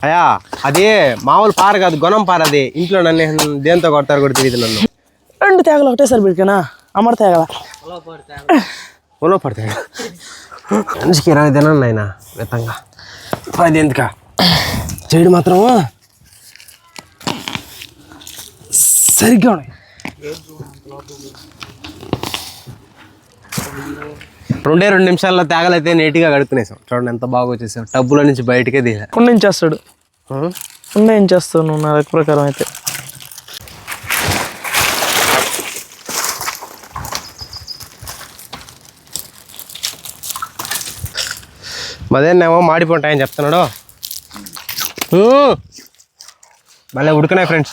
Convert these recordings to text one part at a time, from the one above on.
అయ్యా అది మామూలు పార కాదు గుణం పార అది. ఇంట్లో నన్ను దేంతో కొడతారు కూడా తెలియదు నన్ను. రెండు తేగలు ఒకటేసారి పెట్టుకున్నా అమర తేగల? ఉలో పడతాయి మనిషికి ఇరవై తినండి ఆయన మితంగా అది ఎందుక? చెడు మాత్రం సరిగ్గా ఉన్నాయి. రెండే రెండు నిమిషాల్లో తేగలైతే నీట్గా కడుక్కునేసాం. చూడండి ఎంత బాగా వచ్చేసాం. టబ్బులో నుంచి బయటకే దిగా కుండ ఏం చేస్తాడు? కుండ ఏం చేస్తావు నువ్వు నా లెక్క ప్రకారం అయితే? మదేనేమో మాడిపోంటాయని చెప్తున్నాడు! భలే ఉడికినాయి ఫ్రెండ్స్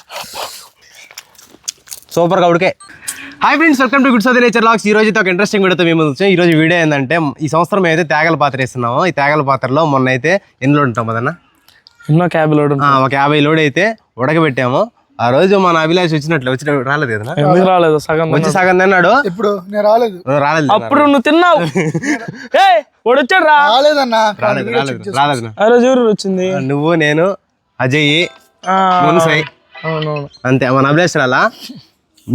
సూపర్గా ఉడికాయి. Hi friends welcome to good Saudi nature lakhs ఈ రోజు ఒక ఇంట్రెస్టింగ్ వీడియోతో మేము ముందుకు వచ్చాం. ఈ రోజు వీడియో ఏంటంటే ఈ సంవత్సరం అయితే తేగల పాత్ర వేస్తున్నాము ఈ తేగల పాత్రలో మొన్న అయితే ఎన్ని లోడ్ ఉంటాం కదన్నా ఎన్నో క్యాబ్ లోడ్ ఆ, ఒక యాభై లోడ్ అయితే ఉడకబెట్టాము. ఆ రోజు మన అభిలాష్ వచ్చినట్లు వచ్చిన రాలేదు కదా ఎందుకు రాలేదు? సగం వచ్చి సగం తిన్నాడు ఇప్పుడు నేను రాలేదు. రాలేదు అప్పుడు నువ్వు తిన్నావు. ఏ వాడు వచ్చాడు రా రాలేదన్నా రాలేదు రాలేదు రాలేదు ఆ రోజు ఎవరు వచ్చింది? నువ్వు నేను అజయ్ అంతే మన అభిలాష్ అలా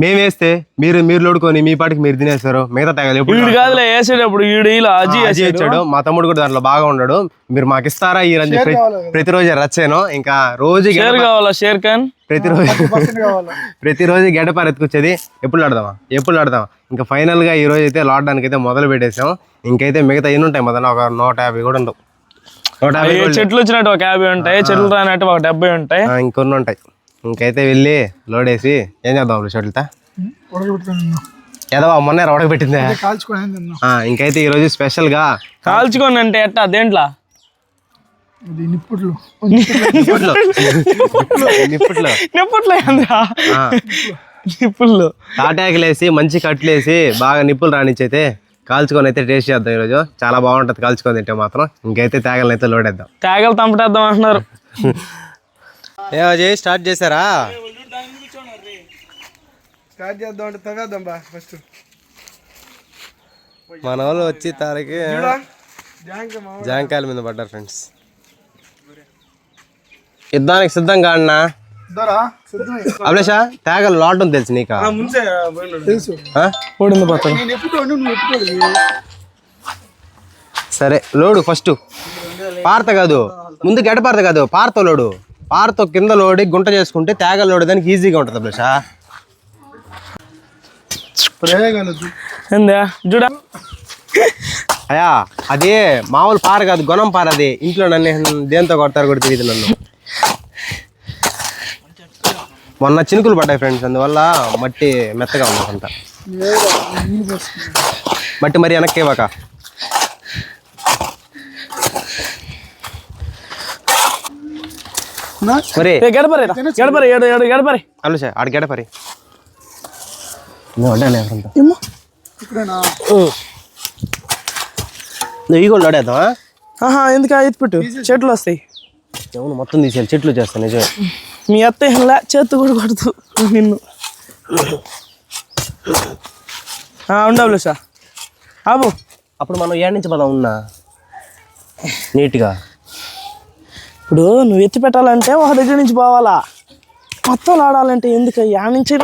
మేము వేస్తే మీరు మీరు లోడుకొని మీ పాటికి మీరు తినేస్తారు. మిగతా తగలు ఎప్పుడు వీడు కాదులే వేసేటప్పుడు వీడు ఇలా అజీ అజయ్ వచ్చాడు. మా తమ్ముడు కూడా దాంట్లో బాగా ఉన్నాడు. మీరు మాకు ఇస్తారా ఈ రంజు ప్రతిరోజు రచ్చాను. ఇంకా రోజు షేర్ కావాలా షేర్ ఖాన్? ప్రతిరోజు కావాలా? ప్రతిరోజు గడ్డపార ఎత్తుకొచ్చేది ఎప్పుడు ఆడదామా? ఎప్పుడు ఆడదామా? ఇంకా ఫైనల్గా ఈ రోజు అయితే లాడడానికి అయితే మొదలు పెట్టేసాం. ఇంకైతే మిగతా ఎన్ని ఉంటాయి మొదలు? ఒక నూట యాభై కూడా ఉండవు. నూట యాభై చెట్లు వచ్చినట్టు ఒక యాభై ఉంటాయి చెట్లు రానట్టు ఒక డెబ్బై ఉంటాయి. ఇంకొన్ని ఉంటాయి. ఇంకైతే వెళ్ళి లోడ్ వేసి ఏం చేద్దాం షటిల్తా ఉడకబెట్టుకుని ఏదో మొన్న రొడక పెట్టిందే కాల్చుకొని తిన్నాం ఆ, ఇంకైతే ఈరోజు స్పెషల్గా కాల్చుకోండి అంటే ఎట్టా దేంట్లో? నిప్పుట్లు. నిప్పుట్లో. నిప్పుట్లో. నిప్పట్లో. ఏందిరా? ఆ, నిప్పుల్లో తాటాకులు వేసి మంచి కట్లు వేసి బాగా నిప్పులు రానిచ్చైతే కాల్చుకొని అయితే టేస్ట్ చేద్దాం ఈరోజు. చాలా బాగుంటుంది కాల్చుకొని తింటే మాత్రం. ఇంకైతే తేగలను అయితే లోడేద్దాం. తేగలు తంపటేద్దాం అంటున్నారు. ఏ అజయ్ స్టార్ట్ చేశారా? స్టార్ట్ చేద్దాం అంటే తవ్వేద్దాం బా ఫస్ట్. మన వాళ్ళు వచ్చి తారకి జాంకాయల మీద పడ్డారు ఫ్రెండ్స్. యుద్ధానికి సిద్ధంగా అన్నా? దొరా సిద్ధమే అభిలేషా తేగలు లాడడం తెలుసు నీకా? తెలుసు. సరే లోడు ఫస్ట్. పారత కాదు. ముందు గడ్డ పారత కాదు? పారతో లోడు. పారతో కింద లోడి గుంట చేసుకుంటే తేగ లోడు దానికి ఈజీగా ఉంటుంది ప్రయోగాలొద్దు ఏందా? చూడ. అయ్యా అది మామూలు పార కాదు గుణం పార అది. ఇంట్లో నన్ను దేంతో కొడతారు కూడా తెలియదు నన్ను. మొన్న చినుకులు పడ్డాయి ఫ్రెండ్స్ అందువల్ల మట్టి మెత్తగా ఉంది అంతా మట్టి మరి వెనక్కి ఇవ్వక నా మరి ఏ గడపరే ఏడు గడపరే ఆడ నువ్వు ఆహా ఎందుకు ఎత్తి పెట్టు? చెట్లు వస్తాయి. అవును మొత్తం తీసేయాలి. చెట్లు చేస్తాను నిజమే. మీ అత్త ఇలా చేత్తు కూడా కొడుతూ నిన్ను. ఉండవులే సార్. ఆబు అప్పుడు మనం ఏడు నుంచి పదం ఉన్నా? నీట్గా. ఇప్పుడు నువ్వు ఎత్తి పెట్టాలంటే ఒక దగ్గర నుంచి పోవాలా? మొత్తం ఆడాలంటే ఎందుకు యా నుంచి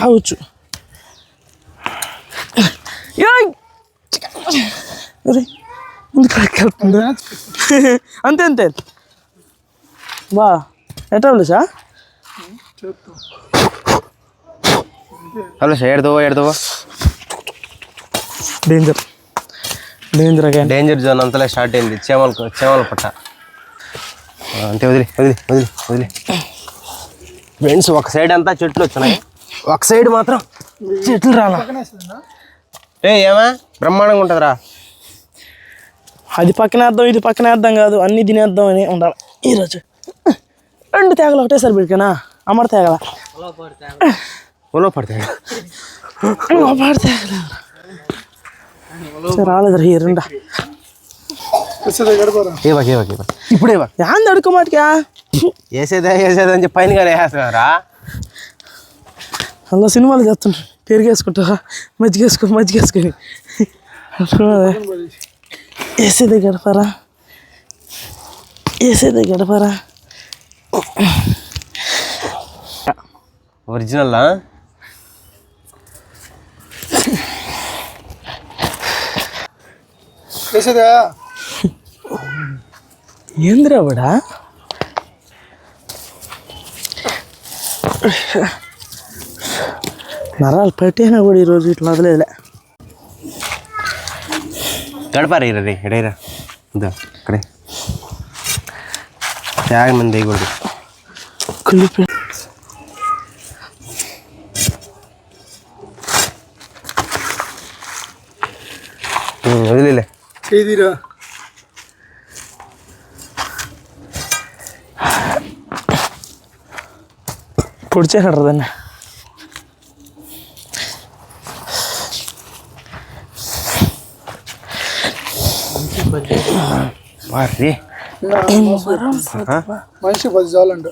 రావచ్చు. ఎందుకు? అంతే అంతే. బా ఎట్లా సార్ అలుసా ఏడుదోవా ఏడుదోవా డేంజర్ డేంజర్ డేంజర్ జోన్ అంతలే స్టార్ట్ అయింది. చేమల చేమల పట్ట. అంతే వదిలి వదిలి వదిలి వదిలి. ఫ్రెండ్స్ ఒక సైడ్ అంతా చెట్లు వచ్చినాయి. ఒక సైడ్ మాత్రం చెట్లు రాలా. ఏ ఏమా? బ్రహ్మాండంగా ఉంటుందిరా. అది పక్కన వేద్దాం ఇది పక్కన వేద్దాం కాదు. అన్ని తినేద్దాం అని ఉండాలి. ఈరోజు రెండు తేగలు ఒకటేసారి పెట్టుకున్నా అమర తేగల? ఉలో పడతాయి రాలేదు ఈ రెండా. ఏవా ఏవా ఏవా ఇప్పుడే ఏవా యాంది అడుకో మాటికా వేసేదే వేసేదే అని చెప్పి పైన కానీ వేస్తున్నారా అందులో సినిమాలు చేస్తుంటారు. పెరిగేసుకుంటా మజ్జిగేసుకో మజ్జిగేసుకొని. వేసేదే గడపరా. వేసేదే గడపరా. ఒరిజినల్లా వేసేదా ఏందిరా వాడా? నరాలు పట్టేనా కూడా ఈరోజు ఇట్లా వదిలేదులే గడపారా రే ఎడైరా ఇదా ఇక్కడే. త్యాగ మంది వేయకూడదు ఉమ్, వదిలేలే. పొడిచేసాడు దాన్ని వారి మనిషి పది చాలంట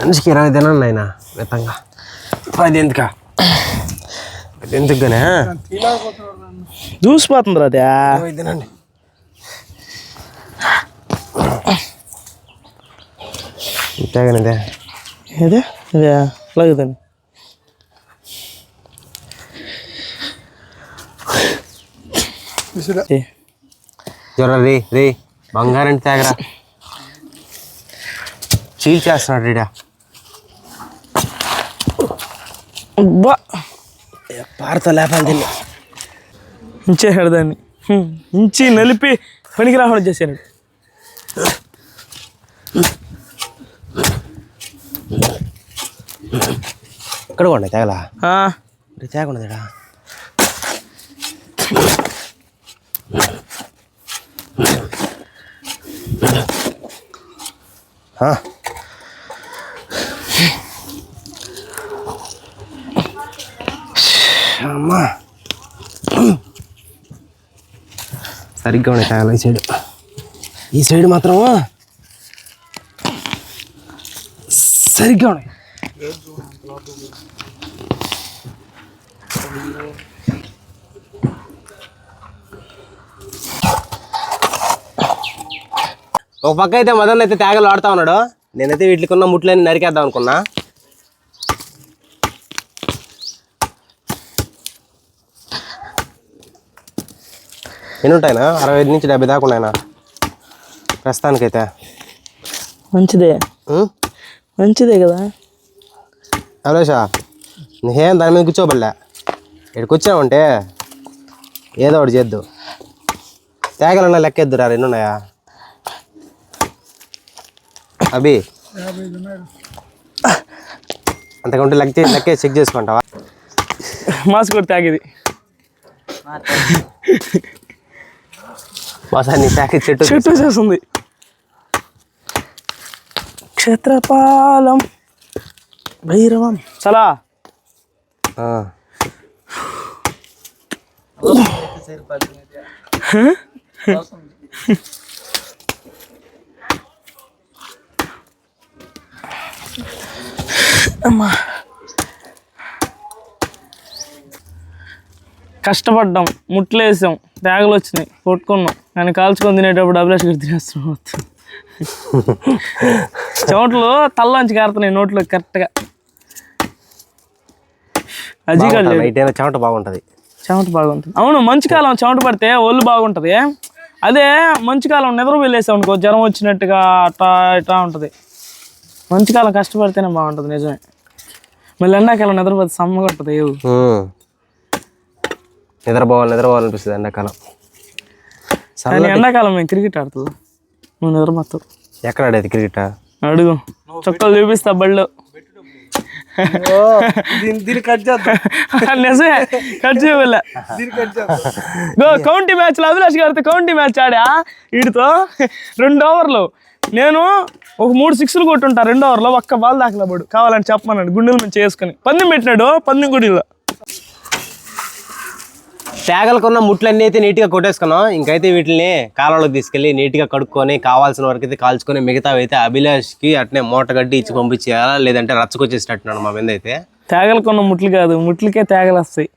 మనిషికి ఇరవై తినండి ఆయన మితంగా పది ఎందుక పది నన్ను దూసిపోతుంది అదే ఇరవై తినండి ఇంతేగానిదే ఇదే ఇదే లాగుదండి విసిరా. జ్వర రే రే బంగారం తాగరా. చీల్ చేస్తున్నాడు రీడా. బా. పారతో లేపాలి తిని ఇంచేసాడు దాన్ని. ఇంచి నలిపి పనికి రాకుండా చేశాడు ఇక్కడ కూడా తేగలా? ఆ, తేగఉండదా అమ్మా. సరిగ్గా ఉన్నాయి తేగల ఈ సైడ్. ఈ సైడ్ మాత్రం సరిగ్గా ఉన్నాయి. ఒక పక్క అయితే మదన్ అయితే తేగలు ఆడుతా ఉన్నాడు. నేనైతే వీటికి ఉన్న ముట్లన్నీ నరికేద్దాం అనుకున్నా. ఎన్ని ఉంటాయినా అరవై ఐదు నుంచి డెబ్బై దాకా ఉన్నాయినా? ప్రస్తుతానికైతే. మంచిదే? మంచిదే కదా? అభిలాషా నీకేం దాని మీద కూర్చోబడలే. ఇక్కడికి వచ్చామంటే ఏదో ఒకటి చేద్దు. తేగలన్నా లెక్కేద్దురా రెండు ఉన్నాయా? అభి అంతకుంటే లెక్క లెక్కే చెక్ చేసుకుంటావా? మాస్ కూడా తాగేది. బాసా నీ చెట్టు చెట్టు చేస్తుంది. క్షేత్రపాలం. భైరవం. చాలా. ఆ. కష్టపడ్డాం ముట్లు వేసాం బ్యాగులు వచ్చినాయి కొట్టుకున్నాం. కానీ కాల్చుకొని తినేటప్పుడు అభిలాష్ గారు తినేస్తున్నాం చెమటలు తల్లోంచి కారుతున్నాయి నోట్లో కరెక్ట్గా అయినా చెమట బాగుంటది. చెమట బాగుంటుంది. అవును మంచి కాలం చెమట పడితే ఒళ్ళు బాగుంటుంది. అదే మంచి కాలం నిద్ర వెళ్ళేసాం అనుకో జ్వరం వచ్చినట్టుగా అట్టా ఇట్లా ఉంటుంది. మంచి కాలం కష్టపడితేనే బాగుంటుంది నిజమే. మళ్ళీ ఎండాకాలం నిద్రపోతే సమ్మగా ఉంటుంది ఏవు ఉం. నిద్రపోవాలి నిద్రపోవాలనిపిస్తుంది ఎండాకాలం. కానీ ఎండాకాలం మేము క్రికెట్ ఆడుతుంది నువ్వు నిద్ర మొత్తం ఎక్కడ ఆడేది క్రికెట్? అడుగు. చొక్కలు చూపిస్తా బళ్ళు. దీన్ని కట్ చేద్దాం. నిజమే కట్ గో మ్యాచ్లో అభిలాష్ గారితో కౌంటీ మ్యాచ్ ఆడా? వీడితో? రెండు ఓవర్లు. నేను ఒక మూడు సిక్స్లు కొట్టుంటా రెండు ఓవర్లో. ఒక్క బాల్ దాకలా పడు కావాలని చెప్పమన్నాడు గుండెల మీద చేసుకుని. పందెం పెట్టినాడు పందెం గుడిలో. తేగలకున్న ముట్లన్నీ అయితే నీట్గా కొట్టేసుకున్నాం. ఇంకైతే వీటిని కాలంలోకి తీసుకెళ్ళి నీట్గా కడుక్కొని కావాల్సిన వరకు అయితే కాల్చుకొని మిగతా అయితే అభిలాష్కి అట్నే మూట గడ్డి ఇచ్చి పంపించేయాలా లేదంటే రచ్చకొచ్చేసినట్టున్నాడు మా మీద అయితే. తేగలకున్న ముట్లు కాదు ముట్లకే తేగలు వస్తాయి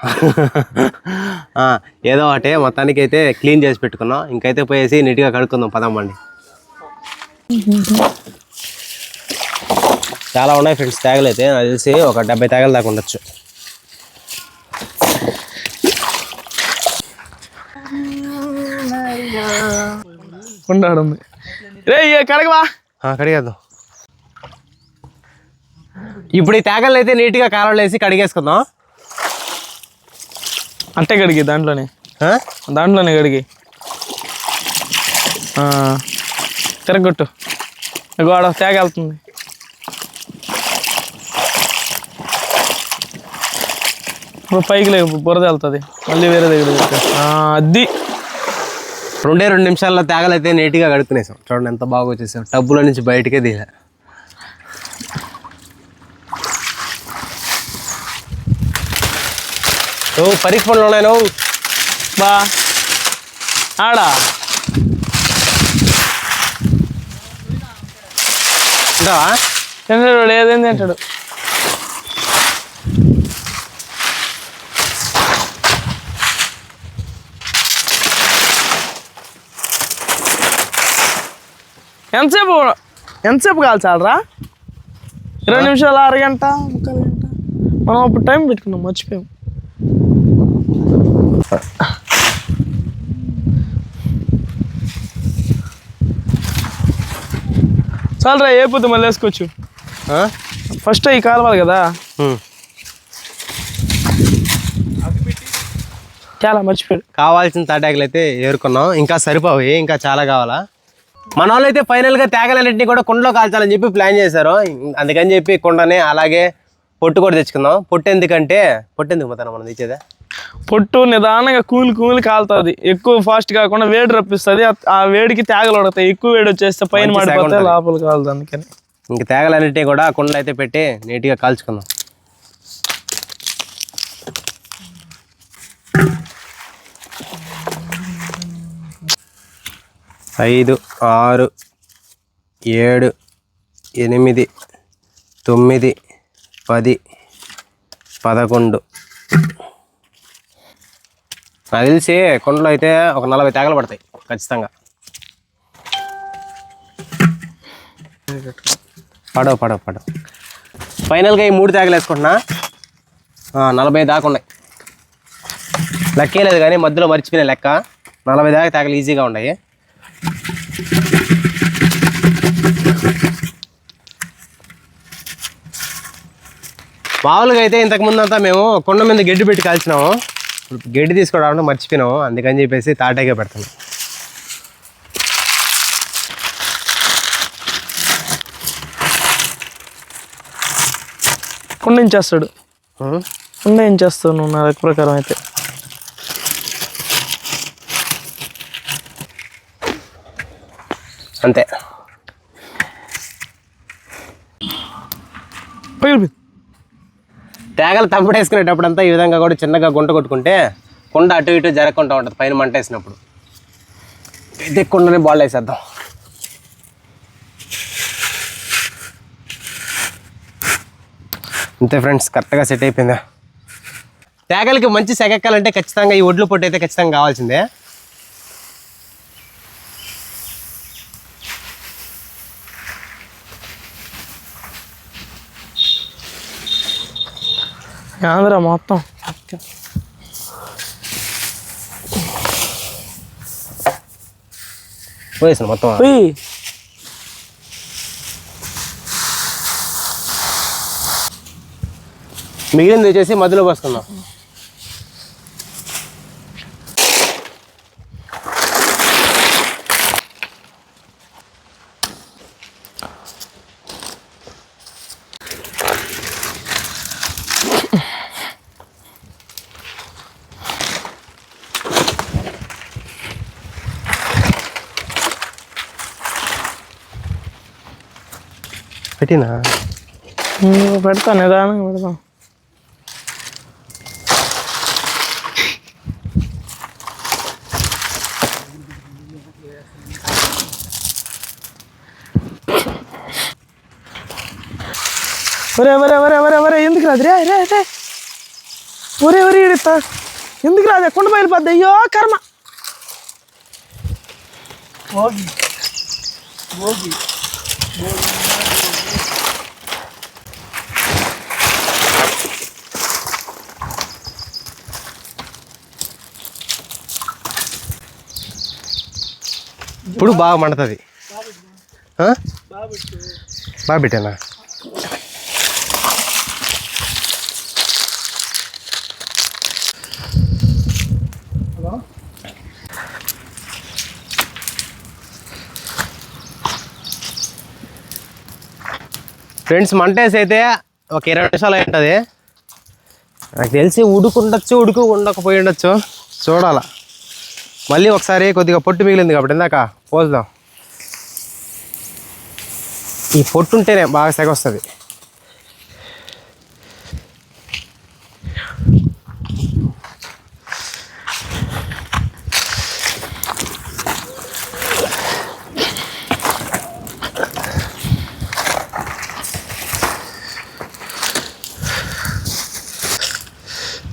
ఏదో ఒకటి మొత్తానికి అయితే క్లీన్ చేసి పెట్టుకున్నాం. ఇంకైతే పోయేసి నీట్గా కడుక్కుందాం పదమ్మండి చాలా ఉన్నాయి ఫ్రెండ్స్ తేగలు అయితే నాకు తెలిసి ఒక డెబ్బై తేగల దాకా ఉండొచ్చు. ఉండాడు రే కడగవా? కడిగేద్దాం. ఇప్పుడు ఈ తేగలు అయితే నీట్గా కాలంలో వేసి కడిగేసుకుందాం. అట్టే కడిగి దాంట్లోనే? దాంట్లోనే కడిగి. తిరగొట్టు. గోడ తేగ వెళ్తుంది. ఇప్పుడు పైకి లేవు బురద వెళ్తుంది. మళ్ళీ వేరే దగ్గర అది. రెండే రెండు నిమిషాల్లో తేగలు అయితే నీట్గా కడుక్కునేసాం. చూడండి ఎంత బాగా వచ్చేసాం. టబ్బులో నుంచి బయటకే దిగా. ఓ పరీక్ష పనులు ఉన్నాయి నువ్వు? బా. ఆడా? ఉంటావా తింటాడు? ఏదేం ఎంతసేపు ఎంతసేపు కాల్చాలరా ఇరవై నిమిషాలు అరగంట ముక్కాలు గంట మనం అప్పుడు టైం పెట్టుకున్నాం మర్చిపోయాం. చాలరా ఏ పొద్దు మళ్ళీ వేసుకోవచ్చు? ఫస్ట్ అవి కాలవాలి కదా. చాలా మర్చిపోయాడు. కావాల్సిన తాటాకులు అయితే ఏరుకున్నాం. ఇంకా సరిపోవు ఇంకా చాలా కావాలా? మన వాళ్ళు అయితే ఫైనల్గా తేగలన్నింటినీ కూడా కుండలో కాల్చాలని చెప్పి ప్లాన్ చేశారు. అందుకని చెప్పి కుండని అలాగే పొట్టు కూడా తెచ్చుకుందాం. పొట్టు ఎందుకంటే పొట్టు ఎందుకు పోతాను మనం తెచ్చేదా? పొట్టు నిదానంగా కూలి కూలి కాలుతుంది. ఎక్కువ ఫాస్ట్ కాకుండా వేడి రప్పిస్తుంది. ఆ- వేడికి తేగలు ఉడతాయి ఎక్కువ వేడి వచ్చేస్తే పైన మాడిపోతే. లోపల కాలుతుంది అందుకని ఇంక తేగలన్నింటినీ కూడా కుండలో అయితే పెట్టి నీట్గా కాల్చుకుందాం. ఐదు ఆరు ఏడు ఎనిమిది తొమ్మిది పది పదకొండు. నాకు తెలిసి కుండలో అయితే ఒక నలభై తేగలు పడతాయి ఖచ్చితంగా. పడవ పడవ పడవ. ఫైనల్గా ఈ మూడు తేగలు వేసుకుంటున్నా. నలభై దాకా ఉన్నాయి. లెక్కే లేదు కానీ మధ్యలో మర్చిపోయిన లెక్క. నలభై దాకా తేగలు ఈజీగా ఉన్నాయి. మామూలుగా అయితే ఇంతకు ముందు అంతా మేము కొండ మీద గడ్డి పెట్టి కాల్చినాము. ఇప్పుడు గడ్డి తీసుకురావడం మర్చిపోయినాము. అందుకని చెప్పేసి తాటాకే పెడతాను. కుండ ఇంచేస్తాడు ఉం? కుండ ఇంచేస్తావు నువ్వు? నా ప్రకారం అయితే. అంతే. తేగలు తంపడేసుకునేటప్పుడంతా ఈ విధంగా కూడా చిన్నగా గుంట కొట్టుకుంటే కుండ అటు ఇటు జరగకుండా ఉంటుంది పైన మంట వేసినప్పుడు. అయితే కుండని బాల్ వేసేద్దాం. అంతే ఫ్రెండ్స్ కరెక్ట్గా సెట్ అయిపోయిందా. తేగలకి మంచి సెగెక్కాలంటే ఖచ్చితంగా ఈ ఒడ్లు పొట్టు అయితే ఖచ్చితంగా కావాల్సిందే. ఆంధ్ర మొత్తం. పోయేసాను మొత్తం. పోయి. మిగిలింది వచ్చేసి మధ్యలో పోసుకుందాం పెట్టినా? నువ్వు పెడతా నిదానంగా పెడతాం ఒరే ఒరే ఒరే ఒరే ఒరే ఎందుకు రాదు? రే రే రే. ఒరే ఒరే ఇడతా ఎందుకు రాదే? కొండ బయలుపోద్ది అయ్యో కర్మ. భోగి భోగి. ఇప్పుడు బాగా మండుతుంది. బాగా పెట్టానా ఫ్రెండ్స్ మంటేసి అయితే ఒక ఇరవై నిమిషాలు అయి ఉంటుంది నాకు తెలిసి ఉడుకుండొచ్చు ఉడుకు ఉండకపోయి ఉండొచ్చు. చూడాలా. మళ్ళీ ఒకసారి కొద్దిగా పొట్టు మిగిలింది కాబట్టి ఇందాక పోద్దాం ఈ పొట్టు ఉంటేనే బాగా సెగ వస్తుంది.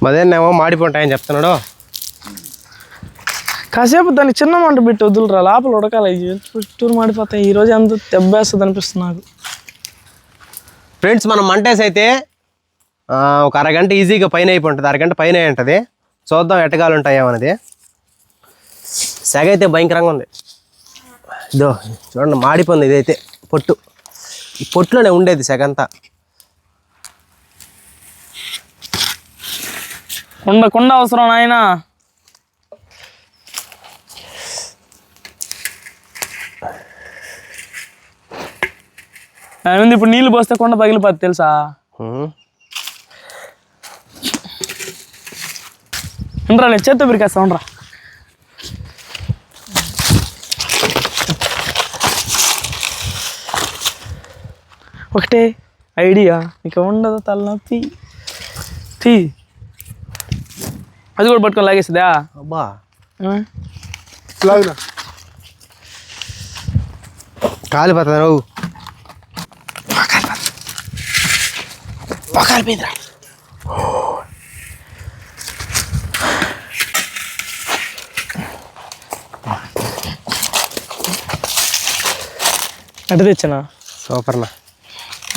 మదేనేమో మాడిపోంటాయని చెప్తున్నాడు. కాసేపు దాన్ని చిన్న మంట పెట్టి వదులురా లోపల ఉడకాలి. చుట్టూరు మాడిపోతాయి. ఈ రోజు ఎంత దెబ్బేస్తుంది అనిపిస్తుంది నాకు. ఫ్రెండ్స్ మనం మంటేసి అయితే ఒక అరగంట ఈజీగా పైన అయిపోయి ఉంటుంది. అరగంట పైన అయి ఉంటుంది. చూద్దాం ఎట్టగాలు ఉంటాయో అనేది. సెగ అయితే భయంకరంగా ఉంది. ఇదో చూడండి మాడిపోయింది ఇదైతే పొట్టు. ఈ పొట్టులోనే ఉండేది సెగ అంతా కుండ కుండ అవసరం నాయన. ఏముంది ఇప్పుడు నీళ్ళు పోస్తే కుండ పగిలిపోద్ది తెలుసా. ఉండరా నేను చేత్తో పిరికేస్తా ఉండరా. ఒకటే ఐడియా ఇక ఉండదు తలనొప్పి. తీ. అది కూడా పట్టుకొని లాగేస్తుందా? అబ్బా. ఆ? లాగురా కాలిపోతుంది నువ్వు ఎట తెచ్చానా సూపర్నా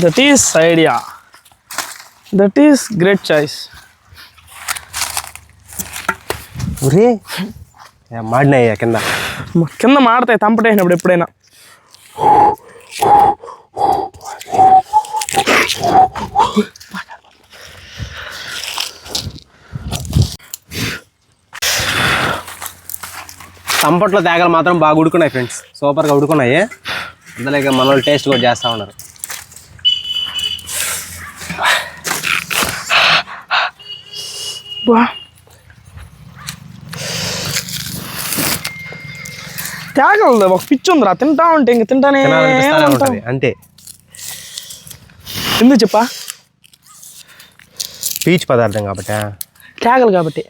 that is idea that is great choice ఒరే ఏ, మాడినాయ్యా కింద కింద మాడతాయి తంపటేసినప్పుడు ఎప్పుడైనా సంపట్లో తేగలు మాత్రం బాగా ఉడుకున్నాయి ఫ్రెండ్స్ సూపర్గా ఉడుకున్నాయి. అందులో ఇక మన వాళ్ళు టేస్ట్ కూడా చేస్తూ ఉన్నారు. బా. తేగలదు ఒక పిచ్చి ఉందిరా. తింటా ఉంటే ఇంక తింటానే అంతే. ఎందుకు చెప్పా? పీచ్ పదార్థం కాబట్టి తేగలు కాబట్టి.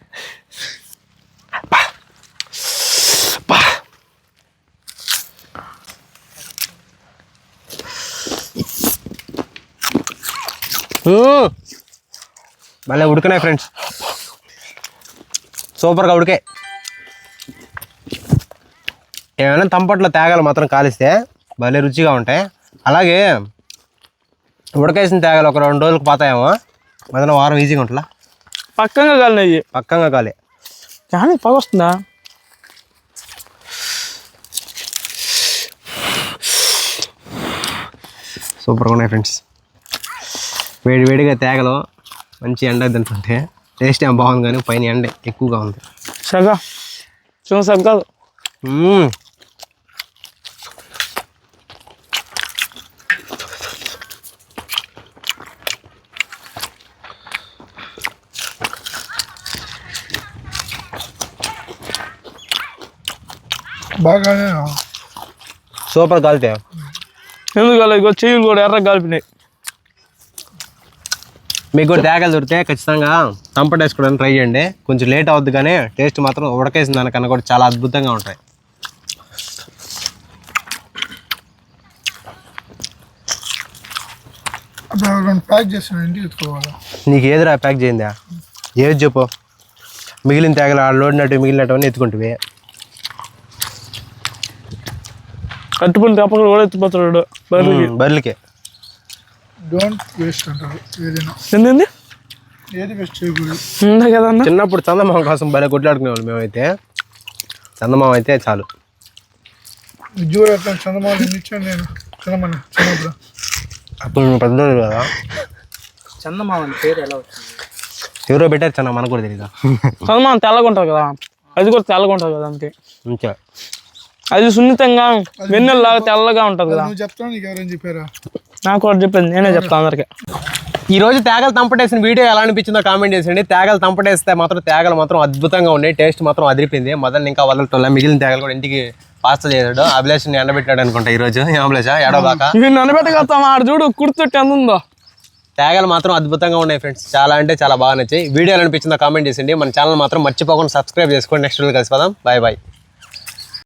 భలే ఉడికినాయి ఫ్రెండ్స్ సూపర్గా ఉడికే. ఏమైనా తంపట్లో తేగలు మాత్రం కాలిస్తే భలే రుచిగా ఉంటాయి. అలాగే ఉడకేసిన తేగలు ఒక రెండు రోజులకు పోతాయేమో. మొదల వారం ఈజీగా ఉంటుందా? పక్కంగా కాలినవి పక్కంగా కాలి. కానీ పగ వస్తుందా? సూపర్గా ఉన్నాయి ఫ్రెండ్స్. వేడి వేడిగా తేగలు మంచి ఎండ తింటుంటే టేస్ట్ ఏం బాగుంది కానీ పైన ఎండ ఎక్కువగా ఉంది. సగా. సగ కాదు. బాగానే సూపర్ కాలితే ఎందుకు కాలేదు ఇగో చెయ్యిలు కూడా ఎర్రగా కాలిపినాయి. మీకు కూడా తేగలు దొరికితే ఖచ్చితంగా తంపట వేసుకోవడానికి ట్రై చేయండి. కొంచెం లేట్ అవుద్ది కానీ టేస్ట్ మాత్రం ఉడకేసిన దానికన్నా కూడా చాలా అద్భుతంగా ఉంటాయి. ప్యాక్ నీకు ఏదిరా ప్యాక్ చేయిందా? ఏది చెప్పు? మిగిలిన తేగలు ఆ లోడినట్టు మిగిలినట్టు ఎత్తుకుంటువి. కట్టుకుని తప్పకుండా కూడా ఎత్తిపోతాడు బర్రెకి బర్రెలకే. డోంట్ వేస్ట్ అంటారు ఏదైనా. ఏంది? ఏది వేస్ట్ చేయకూడదు. ఉందా కదా అన్న? చిన్నప్పుడు చందమామ కోసం భలే కొట్లాడుకునేవాళ్ళు మేమైతే. చందమామ అయితే చాలు. అట్లా చందమామ ఇచ్చాను నేను. చందమామ చిన్నప్పుడు అప్పుడు నువ్వు పెద్దోడు కదా. చందమామ పేరు ఎలా వచ్చింది? ఎవరో పెట్టారు చంద మనకు కూడా తెలీదా? చందమామ తెల్లగా ఉంటుంది కదా. అది కూడా తెల్లగా ఉంటుంది కదా అంతే. మంచిగా అది సున్నితంగా వెన్నెల్లాగా తెల్లగా ఉంటుంది కదా. నీకు ఎవరైనా చెప్పారా? నాకు కూడా చెప్పింది నేనే చెప్తాను అందరికి. ఈ రోజు తేగలు తంపటేసిన వీడియో ఎలా అనిపించిందో కామెంట్ చేసండి తేగలు తంపటేస్తే మాత్రం తేగలు మాత్రం అద్భుతంగా ఉన్నాయి. టేస్ట్ మాత్రం అదిరిపోయింది. మదన్ ఇంకా వదలటోళ్ళ మిగిలిన తేగలు కూడా ఇంటికి పాస్తా చేశాడు. అభిలాష్ని ఎండబెట్టాడు అనుకుంటా ఈ రోజు అభిలాష? ఎడబాక ఆడు చూడు కుర్తుట్టు ఎంత ఉందో. తేగలు మాత్రం అద్భుతంగా ఉన్నాయి ఫ్రెండ్స్ చాలా అంటే చాలా బాగా నచ్చాయి. వీడియో ఎలా అనిపించిందో కామెంట్ చేసండి మన ఛానల్ మాత్రం మర్చిపోకుండా సబ్స్క్రైబ్ చేసుకోండి. నెక్స్ట్ వీడియో కలిసిపోదాం బాయ్ బాయ్